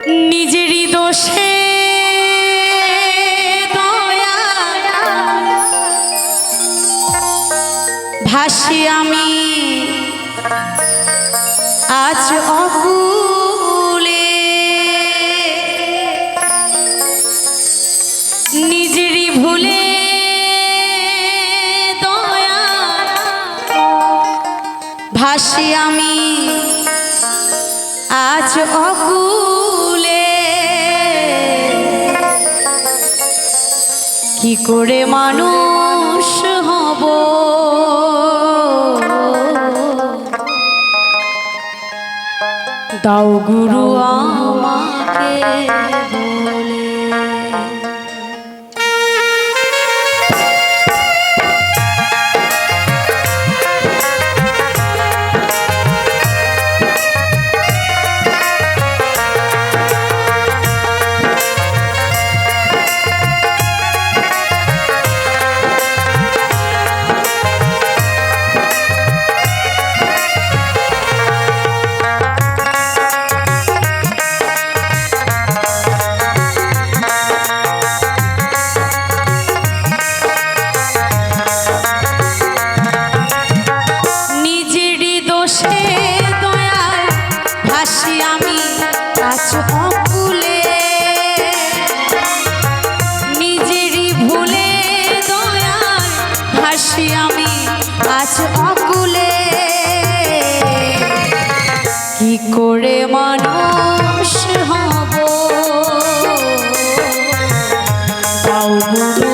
নিজেরই করে মানুষ হব। দাও গুরু আমাকে তাও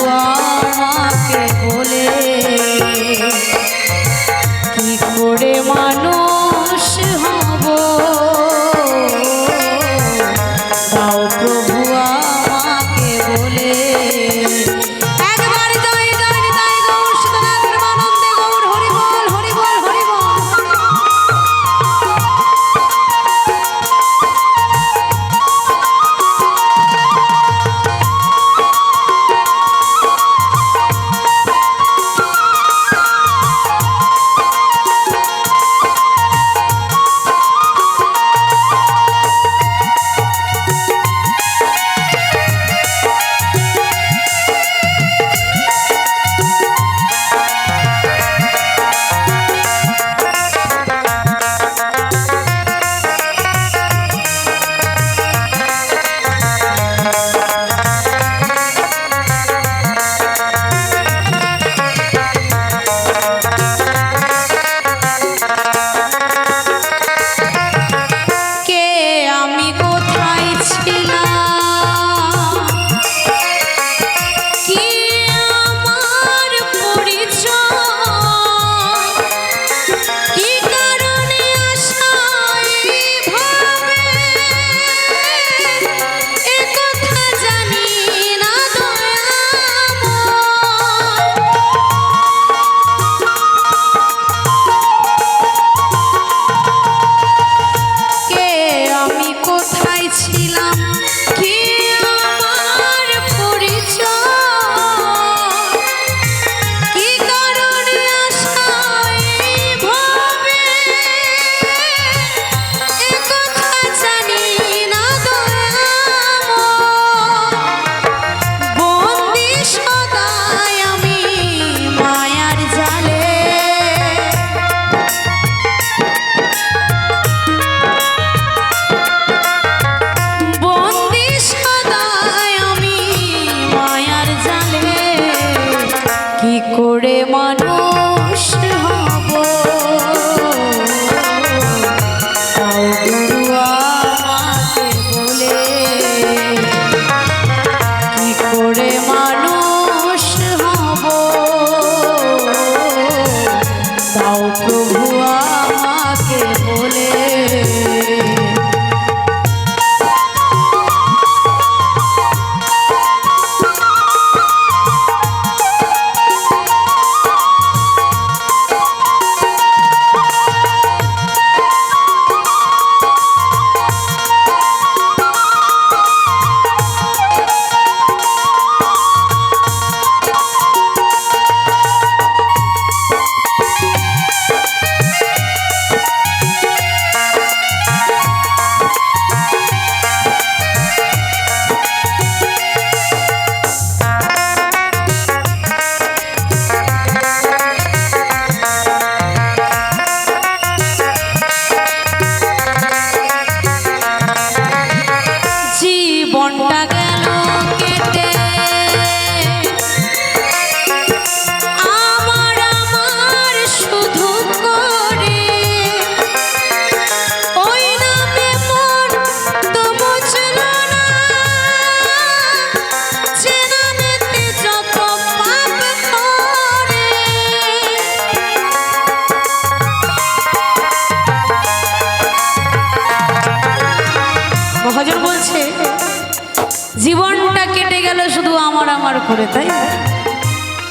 করে, তাই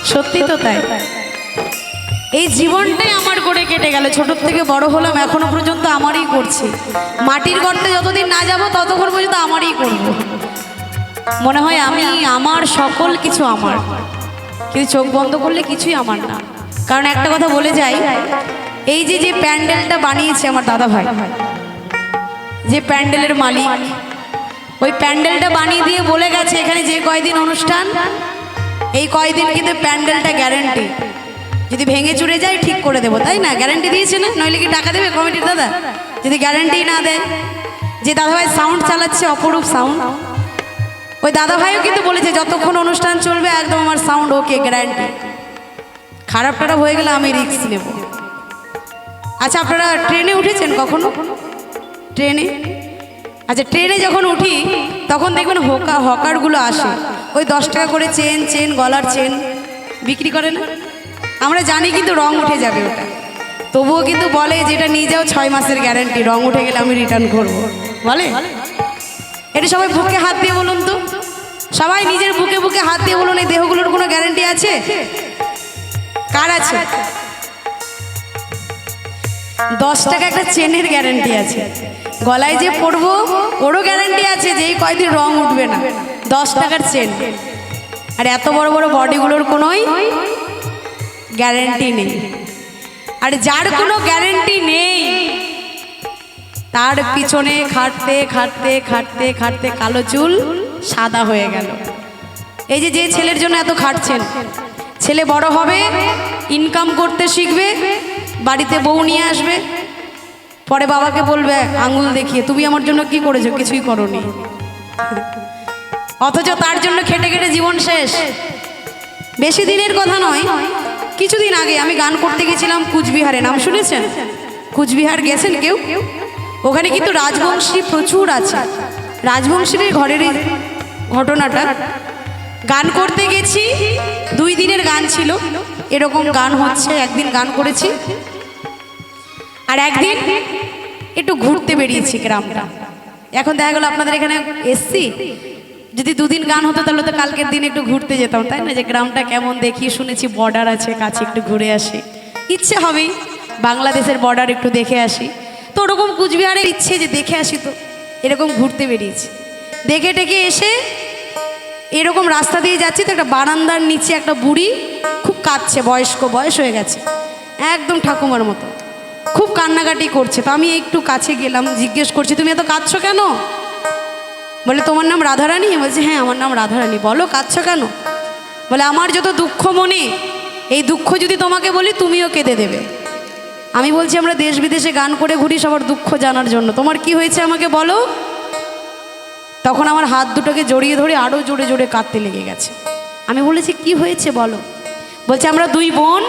সত্যি তো তাই। এই জীবনটাই আমার করে কেটে গেল। ছোট থেকে বড় হলাম, এখনও পর্যন্ত আমারই করছি। মাটির গর্তে যতদিন না যাব, ততক্ষণ পর্যন্ত আমারই করব। মনে হয় আমি, আমার সকল কিছু আমার। কিন্তু চোখ বন্ধ করলে কিছুই আমার না। কারণ একটা কথা বলে যাই, এই যে যে প্যান্ডেলটা বানিয়েছে আমার দাদা ভাই যে প্যান্ডেলের মালিক ওই প্যান্ডেলটা বানিয়ে দিয়ে বলে গেছে এখানে যে কয়দিন অনুষ্ঠান, এই কয়দিন কিন্তু প্যান্ডেলটা গ্যারেন্টি। যদি ভেঙে চুরে যায় ঠিক করে দেবো, তাই না? গ্যারেন্টি দিয়েছে না? নইলে কি টাকা দেবে কমিটির দাদা? যদি গ্যারেন্টি না দেয়, যে দাদাভাই সাউন্ড চালাচ্ছে অপরূপ সাউন্ড। ওই দাদাভাইও কিন্তু বলেছে, যতক্ষণ অনুষ্ঠান চলবে একদম আমার সাউন্ড ওকে, গ্যারান্টি। খারাপ টারাপ হয়ে গেলে আমি রিস্ক নেব। আচ্ছা আপনারা ট্রেনে উঠেছেন কখনো? ট্রেনে? আচ্ছা ট্রেনে যখন উঠি, তখন দেখবেন হোকা, হকারগুলো আসে। ওই দশ টাকা করে চেন চেন, গলার চেন বিক্রি করে না? আমরা জানি কিন্তু রং উঠে যাবে ওটা। তবুও কিন্তু বলে যেটা নিয়ে যাও, ছয় মাসের গ্যারান্টি রং উঠে গেলে আমি রিটার্ন করব। বলে? এটা সবাই বুকে হাত দিয়ে বলুন তো। সবাই নিজের বুকে বুকে হাত দিয়ে বলুন, এই দেহগুলোর কোনো গ্যারান্টি আছে? কার আছে? দশ টাকা একটা চেনের গ্যারান্টি আছে। গলায় যে পরবো, ওরও গ্যারান্টি আছে যে কয়দিন রং উঠবে না। দশ টাকার চেন। আর এত বড় বড় বডিগুলোর কোনোই গ্যারেন্টি নেই। আর যার কোনো গ্যারেন্টি নেই, তার পিছনে খাটতে খাটতে খাটতে খাটতে কালো চুল সাদা হয়ে গেল। এই যে যে ছেলের জন্য এত খাটছেন, ছেলে বড় হবে ইনকাম করতে শিখবে বাড়িতে বউ নিয়ে আসবে? পরে বাবাকে বলবে, আঙুল দেখিয়ে, তুমি আমার জন্য কি করেছ? কিছুই করনি। অথচ তার জন্য খেটে খেটে জীবন শেষ। বেশি দিনের কথা নয়, কিছুদিন আগে আমি গান করতে গেছিলাম কুচবিহারে। নাম শুনেছেন? কুচবিহার গেছেন কেউ? ওখানে কিন্তু রাজবংশী প্রচুর আছে। রাজবংশীর ঘরের ঘটনাটা। গান করতে গেছি, দুই দিনের গান ছিল। এরকম গান হচ্ছে, একদিন গান করেছি। আর একদিন একটু ঘুরতে বেরিয়েছি গ্রামটা। এখন দেখা গেলো আপনাদের এখানে এসছি। যদি দুদিন গান হতো তাহলে তো কালকের দিন একটু ঘুরতে যেতাম, তাই না? যে গ্রামটা কেমন দেখি, শুনেছি বর্ডার আছে, কাছে একটু ঘুরে আসি। ইচ্ছে হবেই বাংলাদেশের বর্ডার একটু দেখে আসি। তো ওরকম কুচবিহারের ইচ্ছে যে দেখে আসি তো, এরকম ঘুরতে বেরিয়েছি। দেখে টেকে এসে এরকম রাস্তা দিয়ে যাচ্ছি তো, একটা বারান্দার নিচে একটা বুড়ি খুব কাঁদছে, বয়স্ক, বয়স হয়ে গেছে। একদম ঠাকুমার মতো। খুব কান্নাকাটি করছে। তো আমি একটু কাছে গেলাম, জিজ্ঞেস করছি, তুমি এত কাঁদছো কেন? বলে, তোমার নাম রাধারানী? বলছে হ্যাঁ আমার নাম রাধারানী। বলো, কাঁদছো কেন? বলে, আমার যত দুঃখ মনে, এই দুঃখ যদি তোমাকে বলি, তুমিও কেঁদে দেবে। আমি বলছি, আমরা দেশ বিদেশে গান করে ঘুরি, সবার দুঃখ জানার জন্য। তোমার কি হয়েছে আমাকে বলো? তখন আমার হাত দুটোকে জড়িয়ে ধরে আরও জোরে জোরে কাঁদতে লেগে গেছে। আমি বলেছি, কি হয়েছে বলো? বলছে, আমরা দুই বোন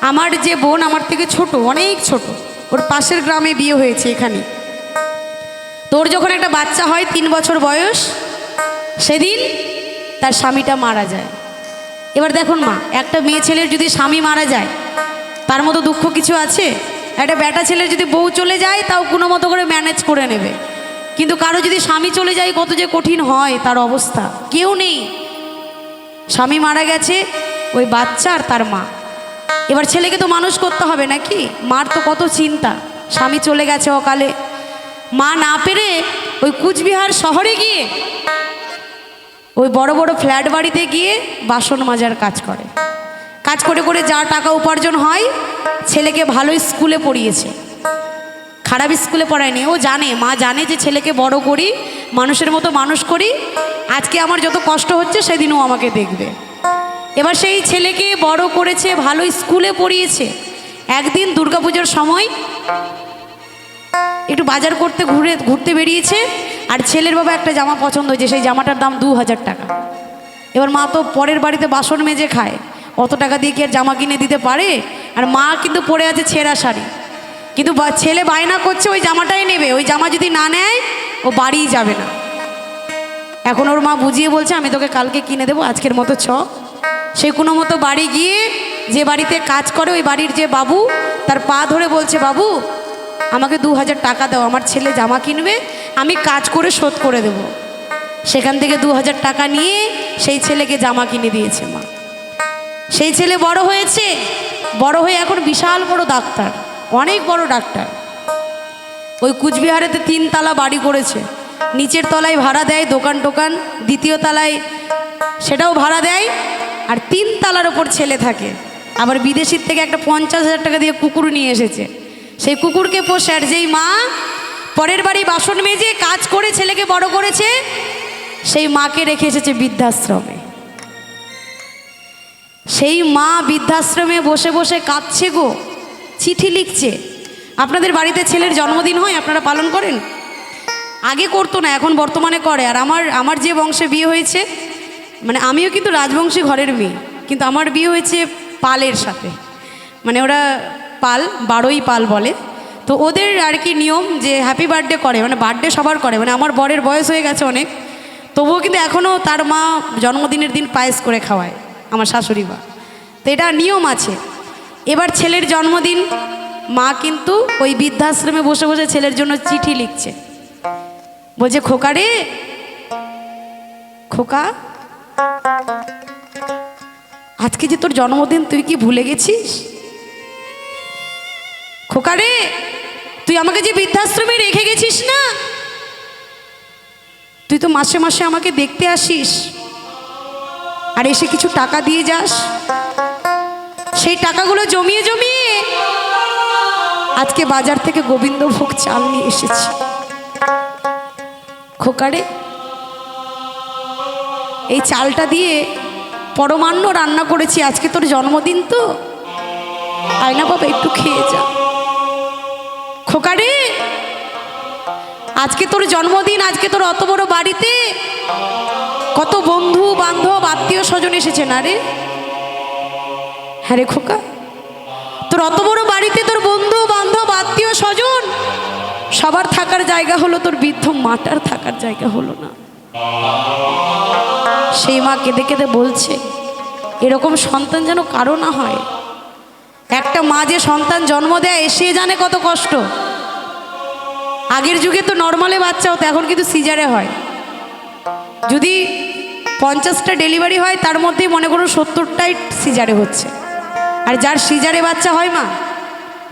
আমার যে বোন আমার থেকে ছোট, অনেক ছোট, ওর পাশের গ্রামে বিয়ে হয়েছে এখানে। তোর যখন একটা বাচ্চা হয় তিন বছর বয়স, সেদিন তার স্বামীটা মারা যায়। এবার দেখুন মা, একটা মেয়ে ছেলের যদি স্বামী মারা যায়, তার মতো দুঃখ কিছু আছে? একটা বেটা ছেলের যদি বউ চলে যায়, তাও কোনো মতো করে ম্যানেজ করে নেবে। কিন্তু কারও যদি স্বামী চলে যায়, কত যে কঠিন হয় তার অবস্থা। কেউ নেই। স্বামী মারা গেছে, ওই বাচ্চা আর তার মা। এবার ছেলেকে তো মানুষ করতে হবে নাকি? মার তো কত চিন্তা। স্বামী চলে গেছে অকালে। মা না পেরে ওই কুচবিহার শহরে গিয়ে ওই বড় বড় ফ্ল্যাট বাড়িতে গিয়ে বাসন মাজার কাজ করে। কাজ করে করে যা টাকা উপার্জন হয়, ছেলেকে ভালো স্কুলে পড়িয়েছে। খারাপ স্কুলে পড়ায়নি। ও জানে, মা জানে যে ছেলেকে বড় করি, মানুষের মতো মানুষ করি। আজকে আমার যত কষ্ট হচ্ছে, সেদিনও আমাকে দেখবে। এবার সেই ছেলেকে বড় করেছে, ভালো স্কুলে পড়িয়েছে। একদিন দুর্গাপুজোর সময় একটু বাজার করতে ঘুরে, ঘুরতে বেরিয়েছে, আর ছেলের বাবা একটা জামা পছন্দ হয়েছে, সেই জামাটার দাম দু হাজার টাকা। এবার মা তো পরের বাড়িতে বাসন মেজে খায়, অত টাকা দিয়ে কি আর জামা কিনে দিতে পারে? আর মা কিন্তু পরে আছে ছেঁড়া শাড়ি। কিন্তু ছেলে বায়না করছে, ওই জামাটাই নেবে, ওই জামা যদি না নেয়, ও বাড়িই যাবে না। এখন ওর মা বুঝিয়ে বলছে, আমি তোকে কালকে কিনে দেবো, আজকের মতো ছ সে কোনো মতো বাড়ি গিয়ে যে বাড়িতে কাজ করে, ওই বাড়ির যে বাবু, তার পা ধরে বলছে, বাবু, আমাকে দু হাজার টাকা দাও, আমার ছেলে জামা কিনবে, আমি কাজ করে শোধ করে দেব। সেখান থেকে দু হাজার টাকা নিয়ে সেই ছেলেকে জামা কিনে দিয়েছে মা। সেই ছেলে বড় হয়েছে, বড় হয়ে এখন বিশাল বড় ডাক্তার, অনেক বড় ডাক্তার। ওই কুচবিহারেতে তিন তালা বাড়ি করেছে। নিচের তলায় ভাড়া দেয় দোকান টোকান দ্বিতীয় তলায় সেটাও ভাড়া দেয় আর তিন তালার ওপর ছেলে থাকে। আবার বিদেশির থেকে একটা পঞ্চাশ হাজার টাকা দিয়ে কুকুর নিয়ে এসেছে। সেই কুকুরকে পোষে, আর যেই মা পরের বাড়ি বাসন মেজে কাজ করে ছেলেকে বড় করেছে, সেই মাকে রেখে এসেছে বৃদ্ধাশ্রমে। সেই মা বৃদ্ধাশ্রমে বসে বসে কাঁদছে গো, চিঠি লিখছে। আপনাদের বাড়িতে ছেলের জন্মদিন হয়, আপনারা পালন করেন? আগে করতো না, এখন বর্তমানে করে। আর আমার আমার যে বংশে বিয়ে হয়েছে মানে আমিও কিন্তু রাজবংশী ঘরের মেয়ে, কিন্তু আমার বিয়ে হয়েছে পালের সাথে। মানে ওরা পাল, বারোই পাল বলে। তো ওদের আর কি নিয়ম যে হ্যাপি বার্থডে করে মানে বার্থডে সবার করে মানে আমার বরের বয়স হয়ে গেছে অনেক। তবুও কিন্তু এখনও তার মা জন্মদিনের দিন পায়েস করে খাওয়ায়, আমার শাশুড়ি মা। তো এটা নিয়ম আছে। এবার ছেলের জন্মদিন, মা কিন্তু ওই বৃদ্ধাশ্রমে বসে বসে ছেলের জন্য চিঠি লিখছে। বলছে, খোকা রে, খোকা আজকে যে তোর জন্মদিন, তুই কি ভুলে গেছিস? খোকারে, তুই আমাকে যে বৃদ্ধাশ্রমে রেখে গেছিস না? তুই তো মাসে মাসে আমাকে দেখতে আসিস। আর এসে কিছু টাকা দিয়ে যাস। সেই টাকাগুলো জমিয়ে জমিয়ে আজকে বাজার থেকে গোবিন্দভোগ চাল নিয়ে এসেছি। খোকারে, এই চালটা দিয়ে পরমান্ন রান্না করেছি, আজকে তোর জন্মদিন তো। আয়না বাবা, একটু খেয়ে যা। খোকারে, আজকে তোর জন্মদিন, আজকে তোর অত বড় বাড়িতে। কত বন্ধু, বান্ধব, আত্মীয় স্বজন এসেছে না রে? হ্যাঁ রে খোকা, তোর অত বড় বাড়িতে তোর বন্ধু, বান্ধব, আত্মীয় স্বজন, সবার থাকার জায়গা হলো তোর বৃদ্ধ মাটার থাকার জায়গা হলো না। সেই মা কেঁদে কেঁদে বলছে, এরকম সন্তান যেন কারও না হয়। একটা মা যে সন্তান জন্ম দেয়, সে জানে কত কষ্ট। আগের যুগে তো নর্মালে বাচ্চা হতো, এখন কিন্তু সিজারে হয়। যদি পঞ্চাশটা ডেলিভারি হয়, তার মধ্যেই মনে করুন সত্তরটাই সিজারে হচ্ছে। আর যার সিজারে বাচ্চা হয় মা,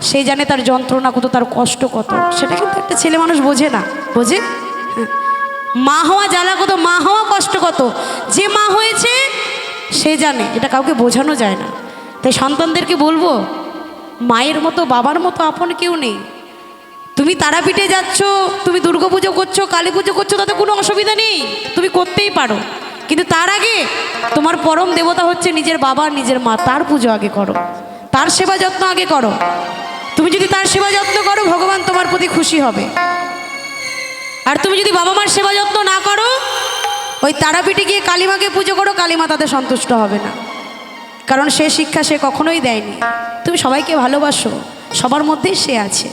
সে জানে তার যন্ত্রণা কত, তার কষ্ট কত। সেটা কিন্তু একটা ছেলে মানুষ বোঝে না। বোঝে? হ্যাঁ। মা হওয়া জ্বালা কত, মা হওয়া কষ্ট কত? যে মা হয়েছে, সে জানে, এটা কাউকে বোঝানো যায় না। তাই সন্তানদেরকে বলব, মায়ের মতো, বাবার মতো আপন কেউ নেই। তুমি তারাপীঠে যাচ্ছ, তুমি দুর্গাপুজো করছ, কালী পুজো করছ, তাতে কোনো অসুবিধা নেই। তুমি করতেই পারো। কিন্তু তার আগে, তোমার পরম দেবতা হচ্ছে নিজের বাবা, নিজের মা। তার পুজো আগে করো। তার সেবা যত্ন আগে করো। তুমি যদি তার সেবা যত্ন করো, ভগবান তোমার প্রতি খুশি হবে। আর তুমি যদি বাবা মার সেবা যত্ন না করো, ওই তারাপীঠে গিয়ে কালীমাকে পুজো করো, কালীমা তাতে সন্তুষ্ট হবে না। কারণ সে শিক্ষা সে কখনোই দেয়নি। তুমি সবাইকে ভালোবাসো, সবার মধ্যেই সে আছে।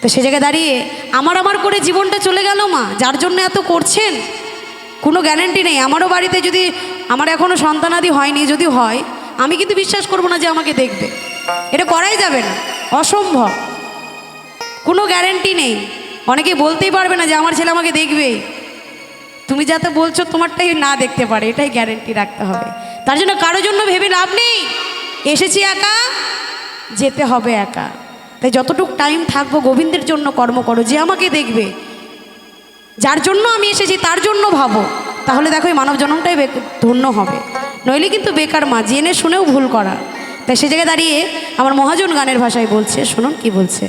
তো সে জায়গায় দাঁড়িয়ে আমার আমার করে জীবনটা চলে গেল মা, যার জন্য এত করছেন, কোনো গ্যারান্টি নেই। আমারও বাড়িতে যদি আমার এখনও সন্তানাদি হয়নি, যদি হয়, আমি কিন্তু বিশ্বাস করব না যে আমাকে দেখবে। এটা করাই যাবে না, অসম্ভব। কোনো গ্যারেন্টি নেই। অনেকে বলতেই পারবে না যে আমার ছেলে আমাকে দেখবে। তুমি যাতে বলছো, তোমারটাই না দেখতে পারে, এটাই গ্যারেন্টি রাখতে হবে। তার জন্য কারোর জন্য ভেবে লাভ নেই। এসেছি একা, যেতে হবে একা। তাই যতটুকু টাইম থাকব, গোবিন্দের জন্য কর্ম করো, যে আমাকে দেখবে। যার জন্য আমি এসেছি, তার জন্য ভাবো। তাহলে দেখো, এই মানব জন্মটাই ধন্য হবে। নইলে কিন্তু বেকার মা, জেনে শুনেও ভুল করা। তাই সে জায়গায় দাঁড়িয়ে আমার মহাজন গানের ভাষায় বলছে, শুনুন কি বলছে।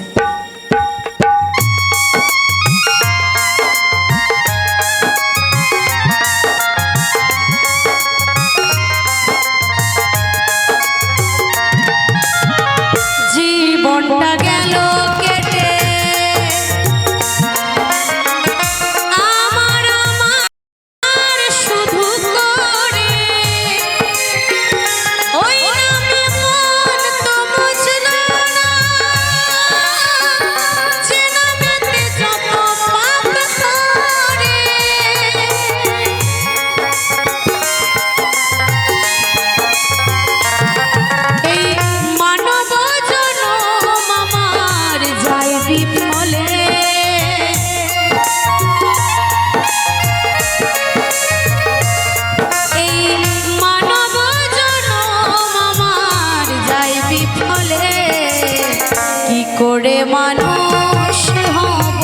মানুষ হব।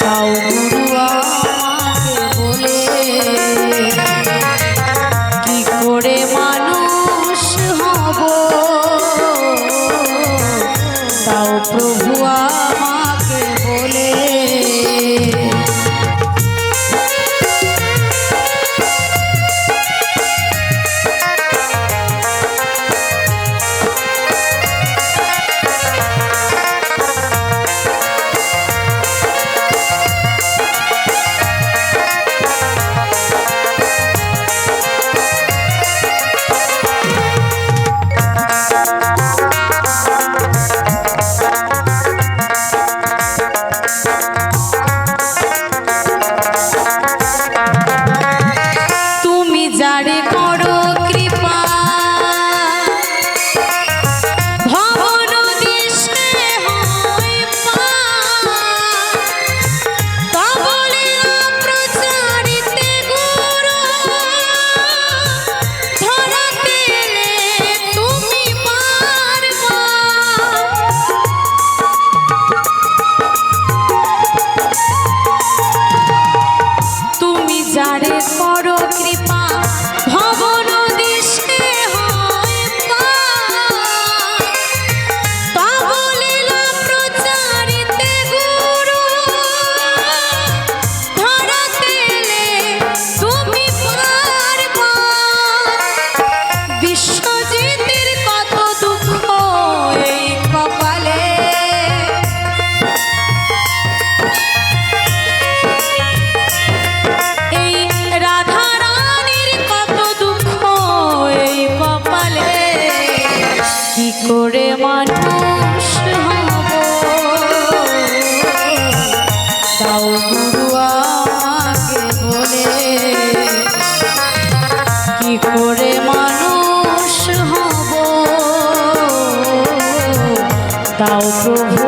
তাও গুরু আমাকে বলে কি করে মানুষ হব? তাও প্রভু out the hole.